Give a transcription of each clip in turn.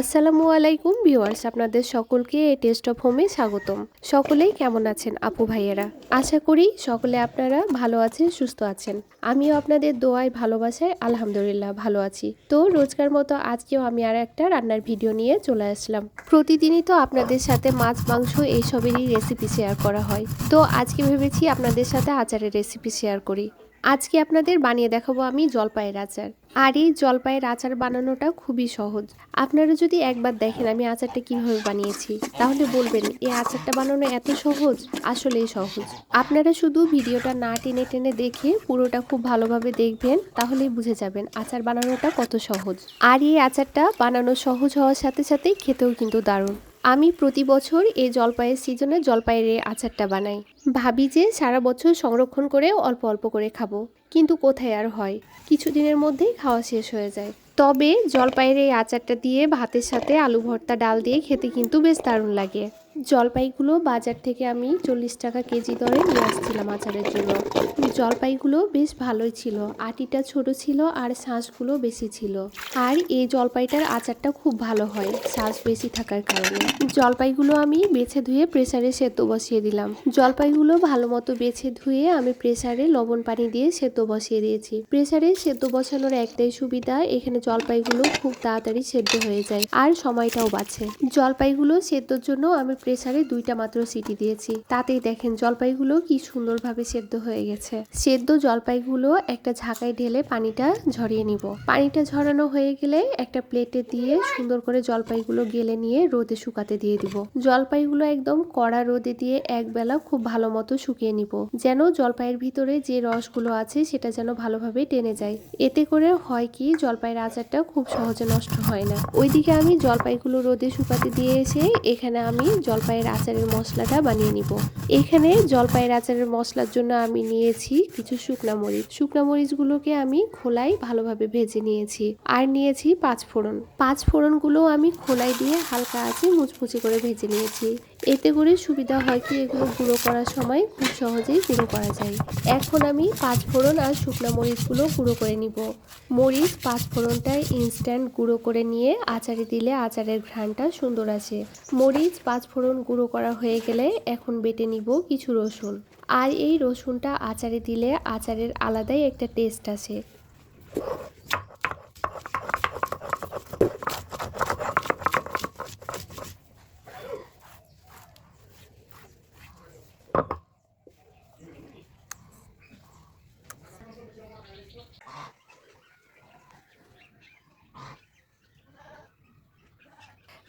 আসসালামু আলাইকুম ভিউয়ার্স, আপনাদের সকলকে টেস্ট অফ হোমে স্বাগতম। সকলেই কেমন আছেন আপু ভাইয়েরা? আশা করি সকলে আপনারা ভালো আছেন, সুস্থ আছেন। আমিও আপনাদের দোয়ায় ভালোবাসায় আলহামদুলিল্লাহ ভালো আছি। তো রোজকার মতো আজকেও আমি আর একটা রান্নার ভিডিও নিয়ে চলে আসলাম। প্রতিদিনই তো আপনাদের সাথে মাছ, মাংস এইসবেরই রেসিপি শেয়ার করা হয়। তো আজকে ভেবেছি আপনাদের সাথে আচারের রেসিপি শেয়ার করি। আজকে আপনাদের বানিয়ে দেখাবো আমি জলপাইয়ের আচার। আর এই জলপাইয়ের আচার বানানোটা খুবই সহজ। আপনারা যদি একবার দেখেন আমি আচারটা কীভাবে বানিয়েছি, তাহলে বলবেন এই আচারটা বানানো এত সহজ? আসলেই সহজ। আপনারা শুধু ভিডিওটা না টেনে টেনে দেখে পুরোটা খুব ভালোভাবে দেখবেন, তাহলেই বুঝে যাবেন আচার বানানোটা কত সহজ। আর এই আচারটা বানানো সহজ হওয়ার সাথে সাথে খেতেও কিন্তু দারুণ। আমি প্রতি বছর এই জলপাইয়ের সিজনে জলপাইয়ের এই আচারটা বানাই। ভাবি যে সারা বছর সংরক্ষণ করে অল্প অল্প করে খাব। কিন্তু কোথায় আর হয়? কিছুদিনের মধ্যেই খাওয়া শেষ হয়ে যায়। তবে জলপাইয়ের এই আচারটা দিয়ে ভাতের সাথে আলু ভর্তা, ডাল দিয়ে খেতে কিন্তু বেশ দারুণ লাগে। জলপাইগুলো বাজার থেকে আমি চল্লিশ টাকা কেজি দরে নিয়ে আসছিলাম আচারের জন্য। জলপাইগুলো বেশ ভালোই ছিল, আটিটা ছোট ছিল আর শাঁসগুলো বেশি ছিল। আর এই জলপাইটার আচারটা খুব ভালো হয়, শাঁস বেশি থাকার কারণে। জলপাইগুলো আমি বেছে ধুয়ে প্রেসারে সেদ্ধ বসিয়ে দিলাম। জলপাইগুলো ভালো মতো বেছে ধুয়ে আমি প্রেসারে লবণ পানি দিয়ে সেদ্ধ বসিয়ে দিয়েছি। প্রেসারে সেদ্ধ বসানোর একটাই সুবিধা, এখানে জলপাইগুলো খুব তাড়াতাড়ি সেদ্ধ হয়ে যায় আর সময়টাও বাঁচে। জলপাইগুলো সেদ্ধর জন্য আমি প্রেসারে দুইটা মাত্র সিটি দিয়েছি। তাতেই দেখেন জলপাইগুলো কি সুন্দরভাবে সেদ্ধ হয়ে গেছে। সেদ্ধ জলপাইগুলো একটা ঝাঁকায় ঢেলে পানিটা ঝরিয়ে নিব। পানিটা ঝরানো হয়ে গেলে একটা প্লেটে দিয়ে সুন্দর করে জলপাইগুলো গেলে নিয়ে রোদে শুকাতে দিয়ে দিব। জলপাইগুলো একদম কড়া রোদে দিয়ে এক বেলা খুব ভালো মতো শুকিয়ে নিব। যেন জলপাইয়ের ভিতরে যে রসগুলো আছে সেটা যেন ভালোভাবে টেনে যায়। এতে করে হয় কি জলপাইয়ের আচারটা খুব সহজে নষ্ট হয় না। ওইদিকে আমি জলপাইগুলো রোদে শুকাতে দিয়ে এসে এখানে আমি জলপাইয়ের আচারের মশলাটা বানিয়ে নিব। এখানে জলপাইয়ের আচারের মশলার জন্য আমি নিয়েছি কিছু শুকনা মরিচ। শুকনা মরিচগুলোকে আমি খোলায় ভালোভাবে ভেজে নিয়েছি আর নিয়েছি পাঁচ ফোড়ন পাঁচ ফোড়নগুলো আমি খোলায় দিয়ে হালকা আছে মুচমুচে করে ভেজে নিয়েছি। এতে করে সুবিধা হয় কি এগুলো গুঁড়ো করার সময় খুব সহজেই গুঁড়ো করা যায়। এখন আমি পাঁচ ফোড়ন আর শুকনো মরিচগুলো গুঁড়ো করে নিব। মরিচ পাঁচ ফোড়নটা ইনস্ট্যান্ট গুঁড়ো করে নিয়ে আচারে দিলে আচারের ঘ্রাণটা সুন্দর আসে। মরিচ পাঁচ ফোড়ন গুঁড়ো করা হয়ে গেলে এখন বেটে নিব কিছু রসুন। আর এই রসুনটা আচারে দিলে আচারের আলাদাই একটা টেস্ট আসে।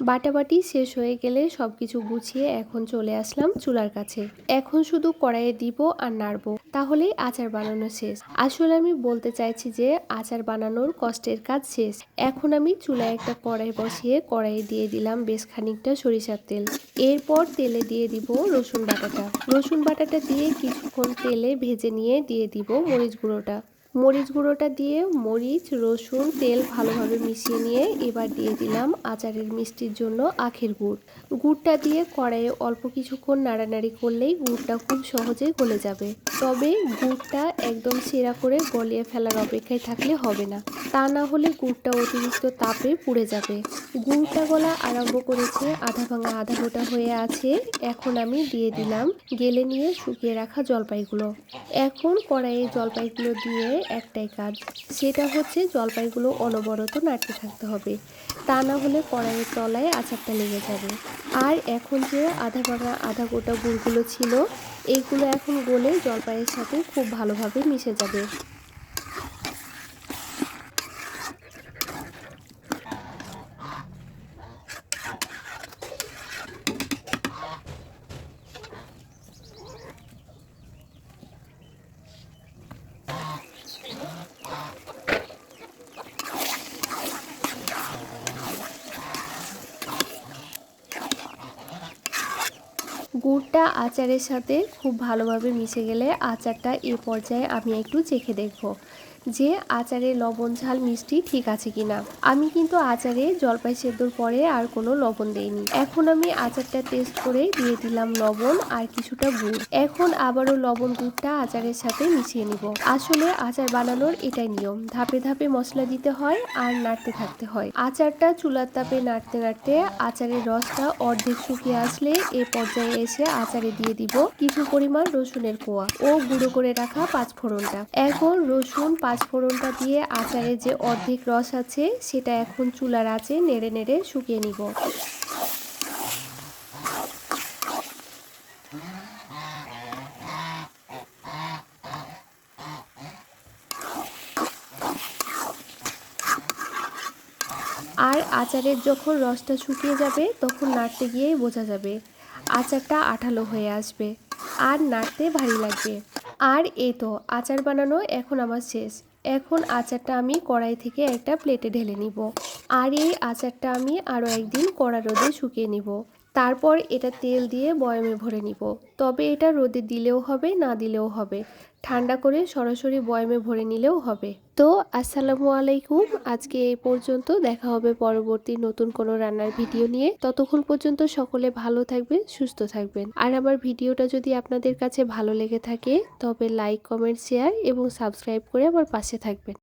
বাটাবাটি শেষ হয়ে গেলে সব কিছু গুছিয়ে এখন চলে আসলাম চুলার কাছে। এখন শুধু কড়াইয়ে দিব আর নাড়বো। তাহলেই আচার বানানো শেষ। আসলে আমি বলতে চাইছি যে, আচার বানানোর কষ্টের কাজ শেষ। এখন আমি চুলায় একটা কড়াই বসিয়ে কড়াইয়ে দিয়ে দিলাম বেশ খানিকটা সরিষার তেল। এরপর তেলে দিয়ে দিব রসুন বাটাটা। রসুন বাটাটা দিয়ে কিছুক্ষণ তেলে ভেজে নিয়ে দিয়ে দিব মরিচ গুঁড়োটা। মরিচ গুঁড়োটা দিয়ে মরিচ, রসুন, তেল ভালোভাবে মিশিয়ে নিয়ে এবার দিয়ে দিলাম আচারের মিষ্টির জন্য আখের গুড়। গুড়টা দিয়ে কড়াইয়ে অল্প কিছুক্ষণ নাড়ানাড়ি করলেই গুড়টা খুব সহজে গলে যাবে। তবে গুড়টা একদম সেরা করে গলিয়ে ফেলার অপেক্ষায় থাকলে হবে না। তা না হলে গুড়টা অতিরিক্ত তাপে পুড়ে যাবে। গুড়টা গলা আরম্ভ করেছে আধা ভাঙা আধা গোটা হয়ে আছে। এখন আমি দিয়ে দিলাম গেলে নিয়ে শুকিয়ে রাখা জলপাইগুলো। এখন কড়াইয়ে জলপাইগুলো দিয়ে একটাই কাজ, সেটা হচ্ছে জলপাইগুলো অনবরত নাড়তে থাকতে হবে। তা না হলে কড়াইয়ের তলায় আচারটা লেগে যাবে। আর এখন যে আধা ভাঙা আধা গোটা গুড়গুলো ছিল এইগুলো এখন গলে জলপাইয়ের সাথে খুব ভালোভাবে মিশে যাবে। গুড়টা আচারের সাথে খুব ভালোভাবে মিশে গেলে আচারটা এ পর্যায়ে আমি একটু চেখে দেখব। যে আচারে লবণ, ঝাল, মিষ্টি ঠিক আছে কিনা। আমি কিন্তু আচারে জলপাই সেদ্ধর পরে আর কোনো লবণ দেইনি। এখন আমি আচারটা টেস্ট করে দিয়ে দিলাম লবণ আর কিছুটা গুড়। এখন আবারও লবণ গুড়টা আচারের সাথে মিশিয়ে নিব। আসলে আচার বানানোর এটাই নিয়ম। ধাপে ধাপে মশলা দিতে হয় আর নাড়তে থাকতে হয়। আচারটা চুলার তাপে নাড়তে নাড়তে আচারের রসটা অর্ধেক শুকিয়ে আসলে এ পর্যায়ে এসে আচারে দিয়ে দিব কিছু পরিমাণ রসুনের কোয়া ও গুঁড়ো করে রাখা পাঁচ ফোড়নটা এখন রসুন পাঁচ ফোড়নটা দিয়ে আচারের যে অর্ধেক রস আছে, সেটা এখন চুলার আছে নেড়ে নেড়ে শুকিয়ে নিব। আর আচারের যখন রসটা শুকিয়ে যাবে, তখন নাড়তে গিয়েই বোঝা যাবে, আচারটা আঠালো হয়ে আসবে, আর নাড়তে ভারী লাগবে। আর এই তো, আচার বানানো এখন আমার শেষ। এখন আচারটা আমি কড়াই থেকে একটা প্লেটে ঢেলে নিব। আর এই আচারটা আমি আরও একদিন কড়া রোদে শুকিয়ে নিব। তারপর এটা তেল দিয়ে বয়ামে ভরে নিব। তবে এটা রোদে দিলেও হবে, না দিলেও হবে। ঠান্ডা করে সরাসরি বয়ামে ভরে নিলেও হবে। তো আসসালামু আলাইকুম। আজকে এই পর্যন্ত দেখা হবে পরবর্তী নতুন কোনো রান্নার ভিডিও নিয়ে। ততক্ষণ পর্যন্ত সকলে ভালো থাকবেন, সুস্থ থাকবেন। আর আমার ভিডিওটা যদি আপনাদের কাছে ভালো লেগে থাকে, তবে লাইক, কমেন্ট, শেয়ার এবং সাবস্ক্রাইব করে আমার পাশে থাকবেন।